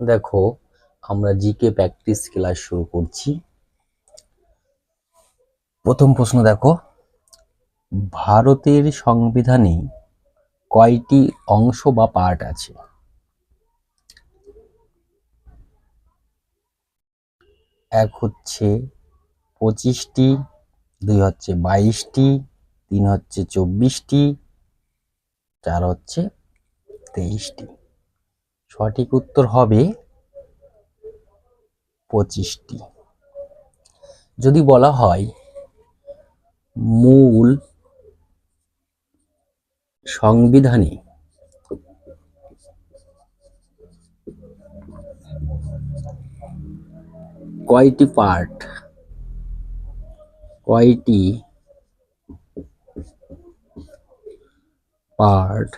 দেখো, আমরা GK practice class শুরু করছি। প্রথম প্রশ্ন দেখো, ভারতের সংবিধানে কয়টি অংশ বা পার্ট আছে? এক হচ্ছে পঁচিশটি, দুই হচ্ছে বাইশটি, তিন হচ্ছে চব্বিশটি, চার হচ্ছে তেইশটি। সঠিক উত্তর হবে পঁচিশটি। যদি বলা হয় মূল সংবিধানে কয়টি পার্ট কয়টি পার্ট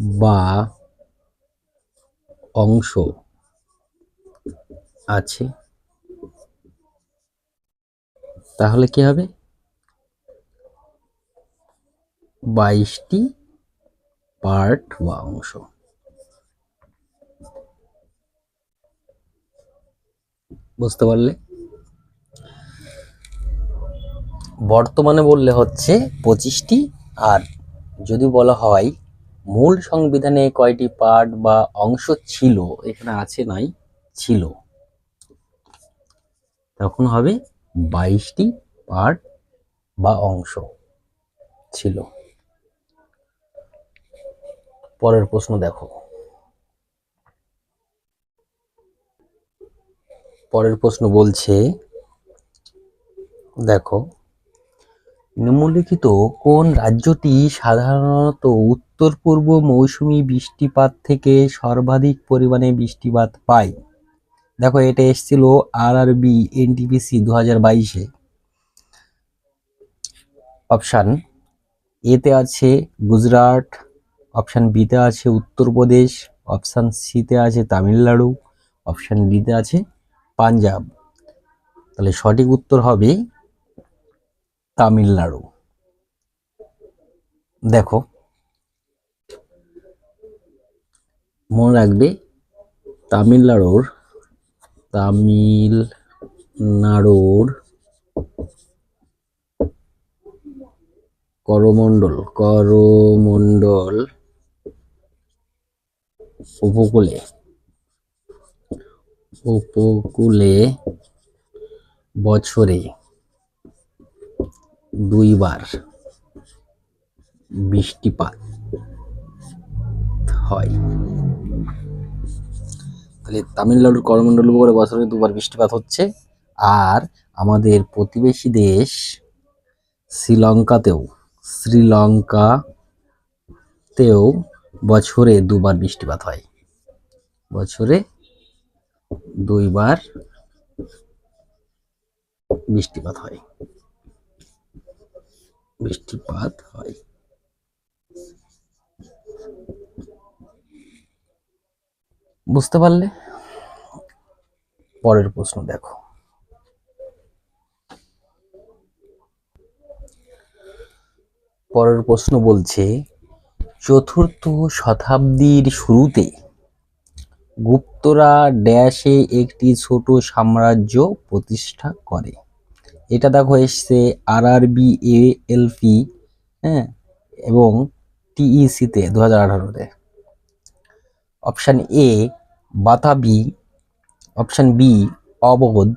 বা অংশ আছে, তাহলে কি হবে? বাইশটি পার্ট বা অংশ। বুঝতে পারলে? বর্তমানে বললে হচ্ছে পঁচিশটি, আর যদি বলা হয় মূল সংবিধানে কয়টি পার্ট বা অংশ ছিল? এখানে আছে নাই, ছিল। তখন হবে বাইশটি পার্ট বা অংশ ছিল। পরের প্রশ্ন দেখো। পরের প্রশ্ন বলছে, দেখো নিম্নলিখিত কোন রাজ্যটি সাধারণত উত্তর পূর্ব মৌসুমি বৃষ্টিপাত থেকে সর্বাধিক পরিমাণে বৃষ্টিপাত পায়? দেখো, এটা এসেছিল আর আর বি এনটিপিসি দু হাজার বাইশে। অপশান এতে আছে গুজরাট, অপশান বিতে আছে উত্তরপ্রদেশ, অপশান সিতে আছে তামিলনাড়ু, অপশান ডিতে আছে পাঞ্জাব। তাহলে সঠিক উত্তর হবে তামিলনাড়ু। দেখো। মনে রাখবে তামিলনাড়ুর তামিলনাড়ুর করমণ্ডল করমণ্ডল উপকূলে উপকূলে বছরে দুইবার বৃষ্টিপাত হয়। তাহলে তামিলনাড়ুর করমণ্ডল উপকূলে বছরে দুবার বৃষ্টিপাত হচ্ছে আর আমাদের প্রতিবেশী দেশ শ্রীলঙ্কাতেও শ্রীলঙ্কাতেও বছরে দুবার বৃষ্টিপাত হয়। বছরে দুইবার বৃষ্টিপাত হয়। বৃষ্টিপাত হয়। বুঝতে পারলে? পরের প্রশ্ন দেখো। পরের প্রশ্ন বলছে, চতুর্থ শতাব্দীর শুরুতে গুপ্তরা ড্যাশে একটি ছোট সাম্রাজ্য প্রতিষ্ঠা করে। এটা দেখো এসছে আর R B A L P হ্যাঁ এবং টিইসিতে দু হাজার আঠারোতে। অপশান এ বাতাবি। Option B Awadh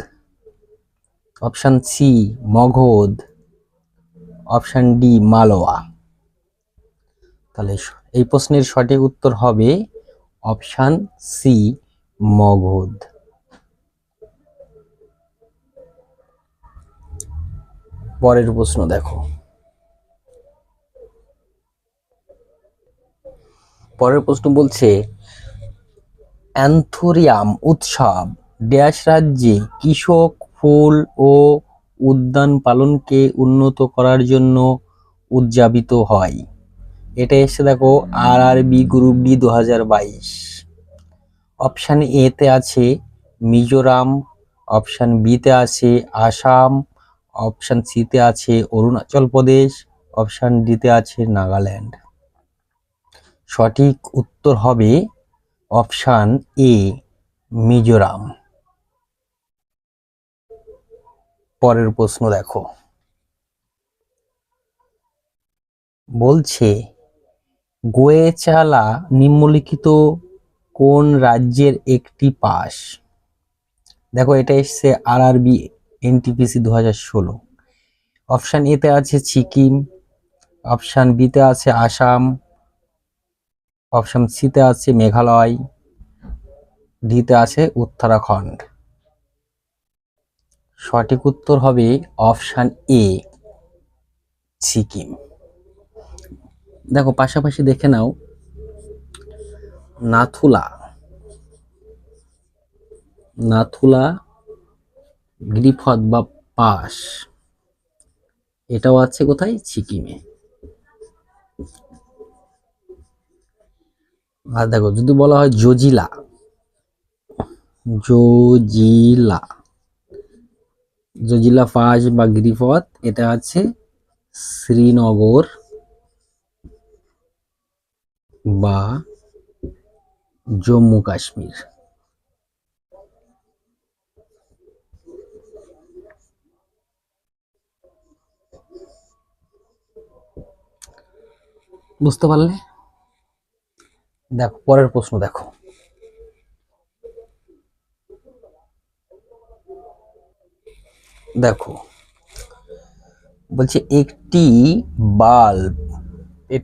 option C Magadh option D Malwa তাহলে এই প্রশ্নের সঠিক উত্তর হবে অপশান সি মগধ পরের প্রশ্ন দেখো। পরের প্রশ্ন বলছে, অ্যান্থোরিয়াম উৎসব, ড্যাশ রাজ্যে কৃষক, ফুল ও উদ্যান পালনকে উন্নত করার জন্য উদযাপিত হয়। এটা এসে দেখো R R B group D দু হাজার বাইশ অপশান এতে আছে মিজোরাম অপশান বিতে আছে আসাম অপশান সিতে আছে অরুণাচল প্রদেশ অপশান ডিতে আছে নাগাল্যান্ড। সঠিক উত্তর হবে অপশান এ মিজোরাম। পরের প্রশ্ন দেখো। বলছে, গোয়েচালা নিম্নলিখিত কোন রাজ্যের একটি পাস দেখো, এটা এসছে আর আরবি এনটিপিসি দু হাজার ষোলো। অপশান এতে আছে সিকিম, অপশান বিতে আছে আসাম, অপশান সিতে আছে মেঘালয় ডিতে আছে উত্তরাখণ্ড। সঠিক উত্তর হবে অপশান এ সিকিম। দেখো, পাশাপাশি দেখে নাও, নাথুলা নাথুলা গ্রিফত বা পাস এটাও আছে কোথায়? সিকিমে। আর দেখো, যদি বলা হয় জজিলা জজিলা জজিলা পাস বা গিরিপথ এটা আছে শ্রীনগর বা জম্মু কাশ্মীর। বুঝতে পারলে? দেখো, পরের প্রশ্ন দেখো। দেখো, বলছে একটি বাল্ব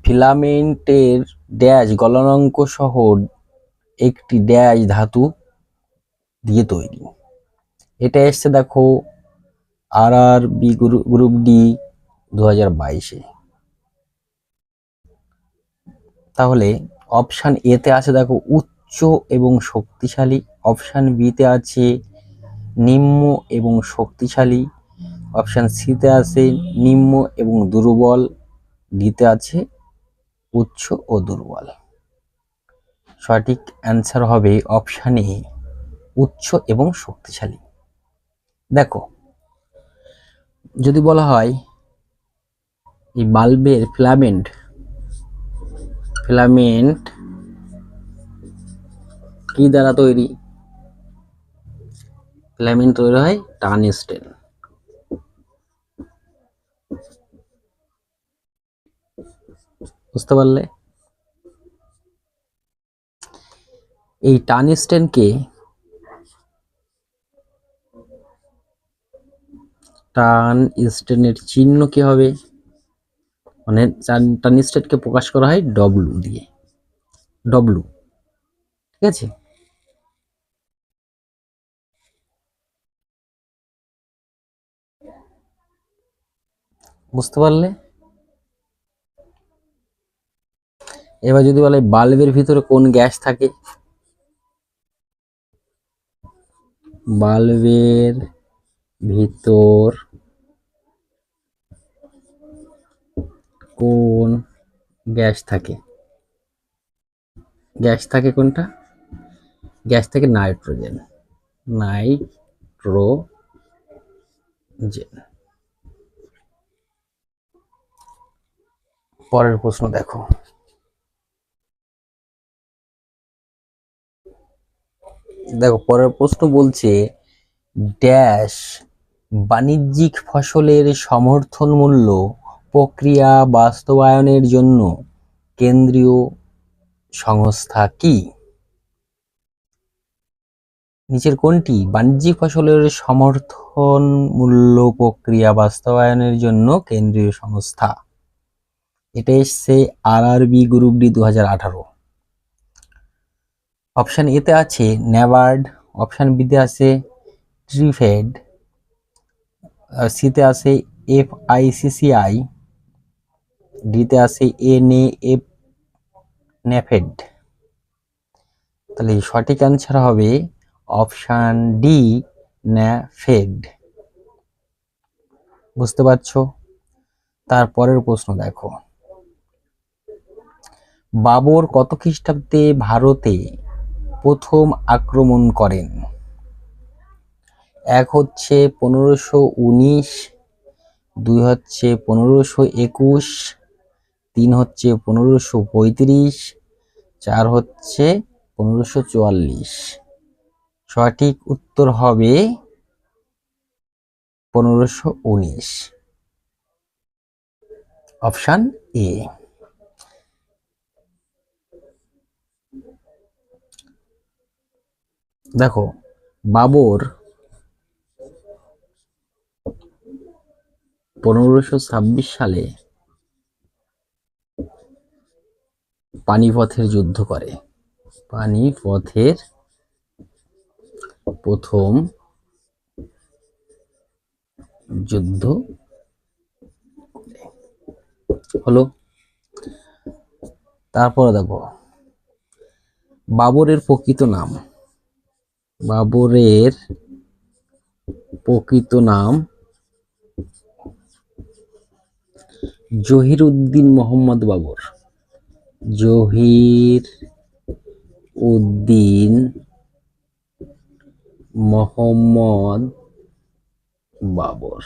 ফিলামেন্টের ড্যাশ গলনাঙ্ক সহ একটি ড্যাশ ধাতু দিয়ে তৈরি। এটা এসছে দেখো, R R B group D দু হাজার বাইশে। তাহলে অপশান এতে আছে দেখো উচ্চ এবং শক্তিশালী। অপশান বিতে আছে নিম্ন এবং শক্তিশালী। অপশান সিতে আছে নিম্ন এবং দুর্বল। ডিতে আছে উচ্চ ও দুর্বল। সঠিক অ্যান্সার হবে অপশান এ উচ্চ এবং শক্তিশালী। দেখো, যদি বলা হয় এই বাল্বের ফিলামেন্ট ফিলামেন্ট কি দ্বারা তৈরি? ফিলামেন্ট তৈরি হয় টানস্টেন বুঝতে পারলে? এই টানস্টেনকে টান স্টেনের চিহ্ন কি হবে? মানে টানস্টেনকে প্রকাশ করা হয় ডব্লু দিয়ে। ডব্লু ঠিক আছে? বুঝতে পারলে? এবার যদি বলে বাল্বের ভিতরে কোন গ্যাস থাকে? বাল্বের ভিতর কোন গ্যাস থাকে? গ্যাস থাকে কোনটা? গ্যাস থাকে নাইট্রোজেন। নাইট্রোজেন। পরের প্রশ্ন দেখো। দেখো, পরের প্রশ্ন বলছে ড্যাশ বাণিজ্যিক ফসলের সমর্থন মূল্য প্রক্রিয়া বাস্তবায়নের জন্য কেন্দ্রীয় সংস্থা কি? নিচের কোনটি? বাণিজ্যিক ফসলের সমর্থন মূল্য প্রক্রিয়া বাস্তবায়নের জন্য কেন্দ্রীয় সংস্থা। এটা এসছে আর আরবি গ্রুপ ডি দু হাজার আঠারো। অপশান এতে আছে ন্যাবার্ড অপশান বিতে আছে ট্রিফেড সিতে আছে এফ আইসিসিআই ডিতে আছে এন এফ নেফেড তাহলে সঠিক অ্যান্সার হবে অপশান ডি ন্যাফেড বুঝতে পারছ? তারপরের প্রশ্ন দেখো। বাবর কত খ্রিস্টাব্দে ভারতে প্রথম আক্রমণ করেন? এক হচ্ছে পনেরোশো উনিশ, দুই হচ্ছে পনেরোশো একুশ তিন হচ্ছে পনেরোশো পঁয়ত্রিশ, চার হচ্ছে পনেরোশো চুয়াল্লিশ। সঠিক উত্তর হবে পনেরোশো উনিশ। Option A. দেখো, বাবর পনেরোশো সালে পানিপথের যুদ্ধ করে। পানিপথের প্রথম যুদ্ধ হলো, তারপরে দেখো, বাবরের প্রকৃত নাম। বাবরের প্রকৃত নাম জহির উদ্দিন মোহাম্মদ বাবর। জহির উদ্দিন মোহাম্মদ বাবর।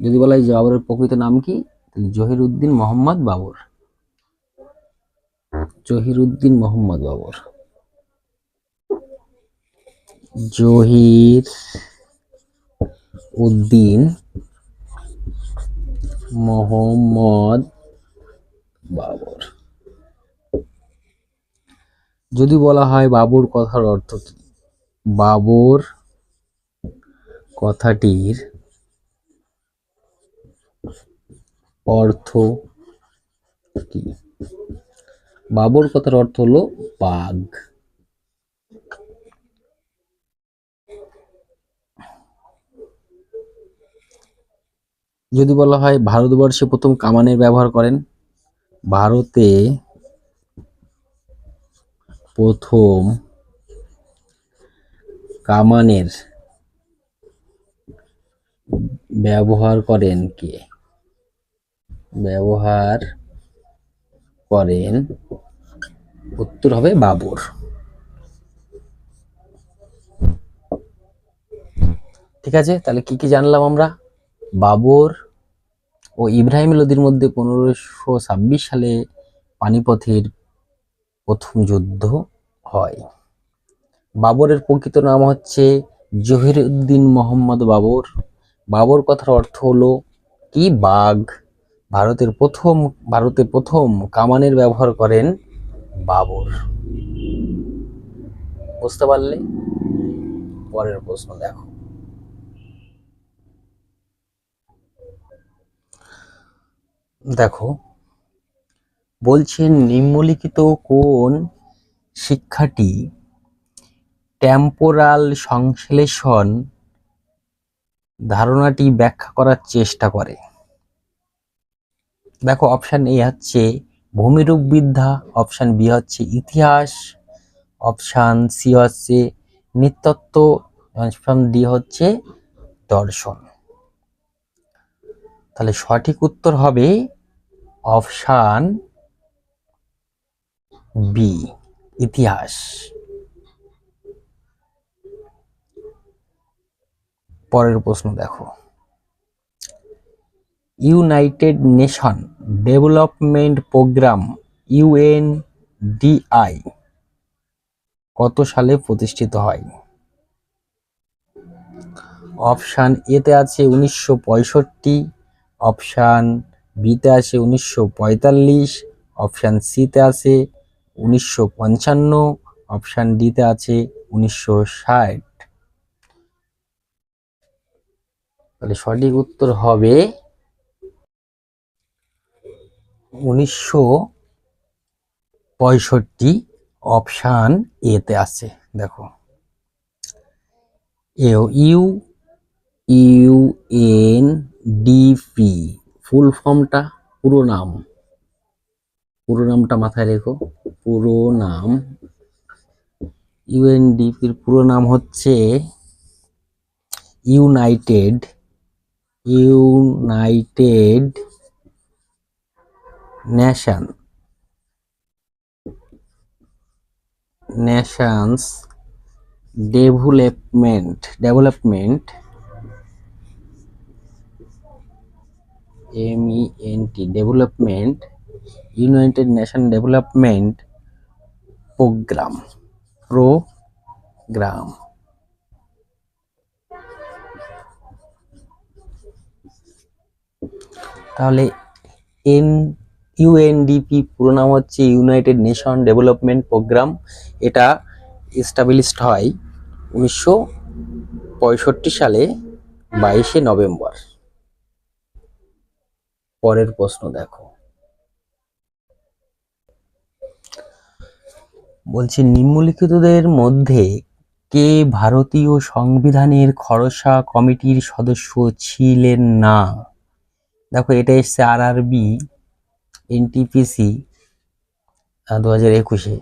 যদি বলা হয় বাবরের প্রকৃত নাম কি? জহির উদ্দিন মোহাম্মদ বাবর। জহির উদ্দিন মোহাম্মদ বাবর। জহির উদ্দিন মোহাম্মদ বাবর। যদি বলা হয় বাবর কথার অর্থ কি? বাবর কথাটির অর্থ কি? বাবর কথার অর্থ হলো বাঘ। যদি বলা হয় ভারতবর্ষে প্রথম কামানের ব্যবহার করেন ভারতে প্রথম কামানের ব্যবহার করেন কে? ব্যবহার করেন উত্তর হবে বাবর। ঠিক আছে? তাহলে কি কি জানলাম আমরা? বাবর ও ইব্রাহিম লোদির মধ্যে পনেরোশো ছাব্বিশ সালে পানিপথের প্রথম যুদ্ধ হয়। বাবরের প্রকৃত নাম হচ্ছে জহিরুদ্দিন মোহাম্মদ বাবর। বাবর কথার অর্থ হলো, কি বাঘ? ভারতের প্রথম, ভারতে প্রথম কামানের ব্যবহার করেন বাবর। বুঝতে পারলে? পরের প্রশ্ন দেখো। দেখো, বলছেন নিম্নলিখিত কোন শিক্ষাটি টেম্পোরাল সংশ্লেষণ ধারণাটি ব্যাখ্যা করার চেষ্টা করে? দেখো অপশান এ হচ্ছে ভূমিরূপ বিদ্যা অপশান বি হচ্ছে ইতিহাস অপশান সি হচ্ছে নৃতত্ত্ব অপশান ডি হচ্ছে দর্শন। তাহলে সঠিক উত্তর হবে অপশান বি, ইতিহাস। পরের প্রশ্ন দেখো। United Nation Development Programme UNDP কত সালে প্রতিষ্ঠিত হয়? অপশান এতে আছে উনিশশো পঁয়ষট্টি, অপশান বিতে আছে উনিশশো পঁয়তাল্লিশ, অপশান সিতে আছে উনিশশো পঞ্চান্ন, অপশান ডিতে আছে উনিশশো ষাট। তাহলে সঠিক উত্তর হবে উনিশশো পঁয়ষট্টি, অপশান এতে আছে, দেখো। U U, N DP full ফর্মটা পুরো নাম। পুরো নামটা মাথায় রেখো। পুরো নাম। ইউএনডিপির পুরো নাম হচ্ছে United United Nation. Nations development development M E N development United Nation development programme programme তাহলে এন ইউএনডিপি পুরো নাম হচ্ছে ইউনাইটেড নেশন ডেভেলপমেন্ট প্রোগ্রাম এটা এস্টাবলিশড হয় উনিশশো পঁয়ষট্টি সালে বাইশে নভেম্বর। পরের প্রশ্ন দেখো। বলছে, নিম্নলিখিতদের মধ্যে কে ভারতীয় সংবিধানের খরসা কমিটির সদস্য ছিলেন না? দেখো, এটা এসছে আর আরবি এনটিপিসি দু হাজার একুশে।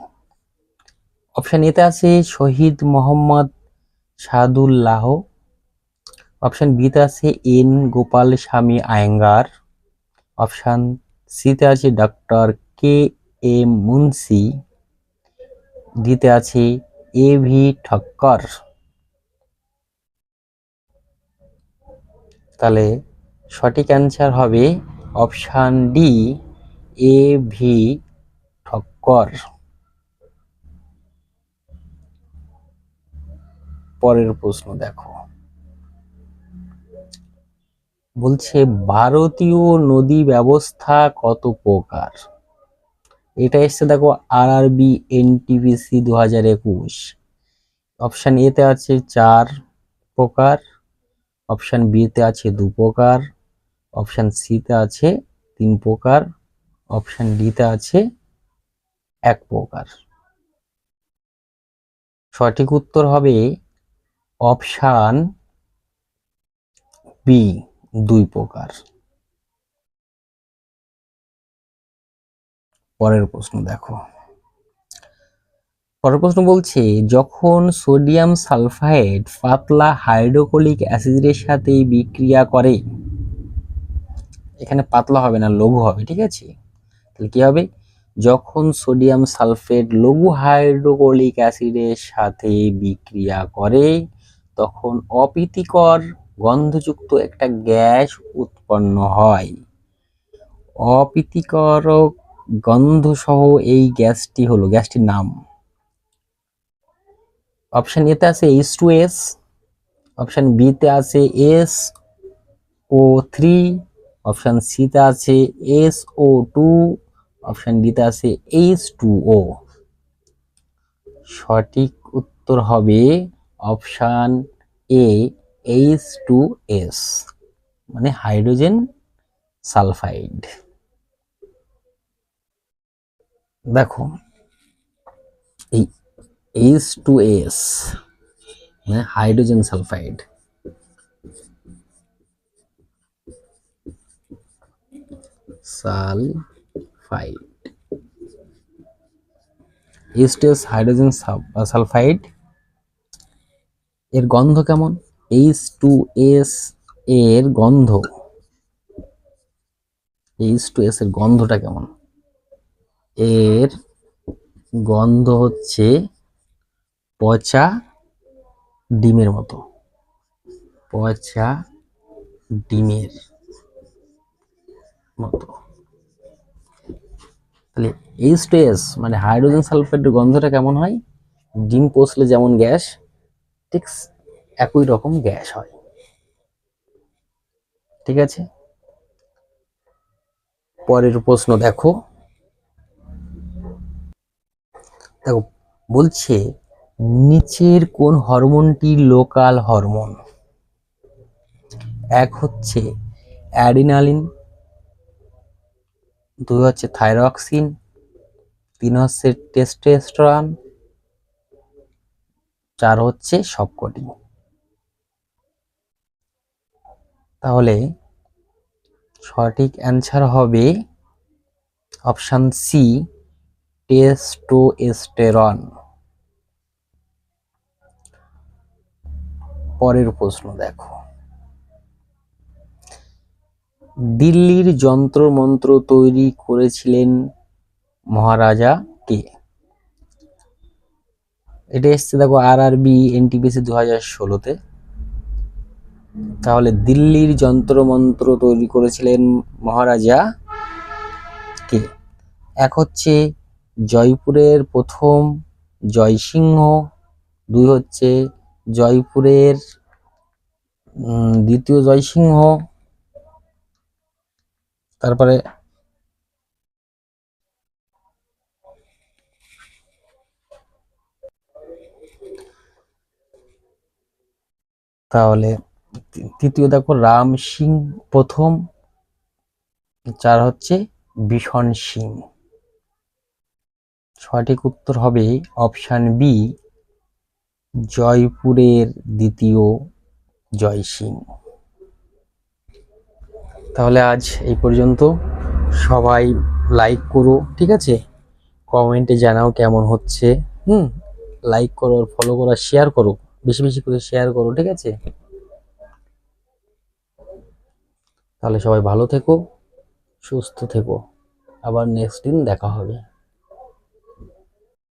অপশান এতে আছে শহীদ মোহাম্মদ সাদুল্লাহ। অপশান বিতে আছে এন গোপাল স্বামী আয়েঙ্গার। অপশান সিতে আছে ডক্টর কে এম মুন্সি, ডিতে আছে এ ভি ঠক্কর। তাহলে সঠিক অ্যান্সার হবে option D, A V Thakkar. পরের প্রশ্ন দেখো। বলছে, ভারতীয় নদী ব্যবস্থা কত প্রকার? এটা এসছে দেখো আর আরবি এনটিপিসি দু হাজার একুশ। অপশান এতে আছে চার প্রকার অপশান বিতে আছে দু প্রকার অপশান সিতে আছে তিন প্রকার অপশান ডিতে আছে এক প্রকার। সঠিক উত্তর হবে অপশান বি দুই প্রকার। পরের প্রশ্ন দেখো। পরের প্রশ্ন বলছে, যখন সোডিয়াম সালফাইড পাতলা হাইড্রোকোলিক অ্যাসিডের সাথে বিক্রিয়া করে, এখানে পাতলা হবে না, লঘু হবে, ঠিক আছে? তাহলে কি হবে? যখন সোডিয়াম সালফেট লঘু হাইড্রোকোলিক অ্যাসিডের সাথে বিক্রিয়া করে, তখন অপ্রীতিকর গন্ধযুক্ত একটা গ্যাস উৎপন্ন হয়। অপ্রীতিকর গন্ধ সহ এই গ্যাসটি হলো, গ্যাসটির নাম। অপশন এতে আছে এইচ টু এস অপশন বিতে আছে এস ও থ্রি অপশন সিতে আছে এস ও টু অপশন ডিতে আছে এইচ টু ও সঠিক উত্তর হবে option A H two S মানে হাইড্রোজেন সালফাইড দেখো, এই এইচ টু এস মানে hydrogen sulphide sulphide H two S hydrogen sulphide এর গন্ধ কেমন? এইচ টু এস এর গন্ধ। এইচ টু এস এর গন্ধটা কেমন? এর গন্ধ হচ্ছে পচা ডিমের মতো। পচা ডিমের মতো। তাহলে এইচ টু এস মানে হাইড্রোজেন সালফাইডের গন্ধটা কেমন হয়? ডিম পচলে যেমন গ্যাস, ঠিক একই রকম গ্যাস হয়। ঠিক আছে? পরের প্রশ্ন দেখো। দেখো, বলছে, নিচের কোন হরমোনটি লোকাল হরমোন? এক হচ্ছে অ্যাডিনালিন দুই হচ্ছে থাইরক্সিন, তিন হচ্ছে টেস্টোস্টেরন, চার হচ্ছে সবকটি তাহলে সঠিক অ্যান্সার হবে অপশান সি টেস্টোস্টেরন পরের প্রশ্ন দেখো। দিল্লির যন্ত্র মন্ত্র তৈরি করেছিলেন মহারাজা কে? এটা এসছে দেখো আর আর বি এনটিপিসি দু হাজার ষোলোতে। তাহলে দিল্লির যন্ত্র মন্ত্র তৈরি করেছিলেন মহারাজা কে? এক হচ্ছে জয়পুরের প্রথম জয়সিংহ, দুই হচ্ছে জয়পুরের দ্বিতীয় জয়সিংহ, তারপরে তাহলে তৃতীয় দেখো, রাম সিং প্রথম, চার হচ্ছে ভীষণ সিং। সঠিক উত্তর হবে অপশান বি জয়পুরের দ্বিতীয় জয় সিং। তাহলে আজ এই পর্যন্ত। সবাই লাইক করো, ঠিক আছে? কমেন্টে জানাও কেমন হচ্ছে। হুম লাইক করো ফলো করো শেয়ার করো। বেশি বেশি করে শেয়ার করো, ঠিক আছে? তাহলে সবাই ভালো থেকো সুস্থ থেকো। আবার নেক্সট দিন দেখা হবে।